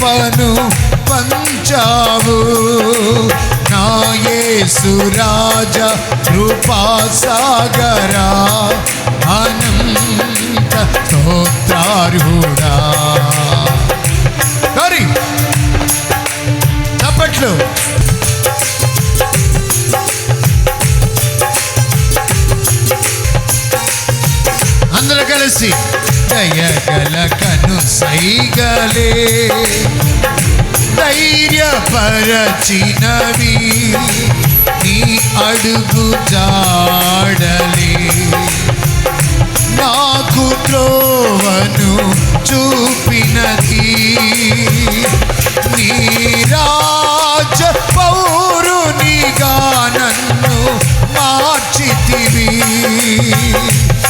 కృపను పంచావు. నాయే సురాజ కృపాసాగరా. అనంత స్తోత్రార్హుడా. అందరూ కలిసి. దయగల కను సైగలే ధైర్యపరచినవి నీ అడుగు జాడలే. నాకు త్రోవను చూపినది నీ పౌరునిగా నన్ను మార్చితివి.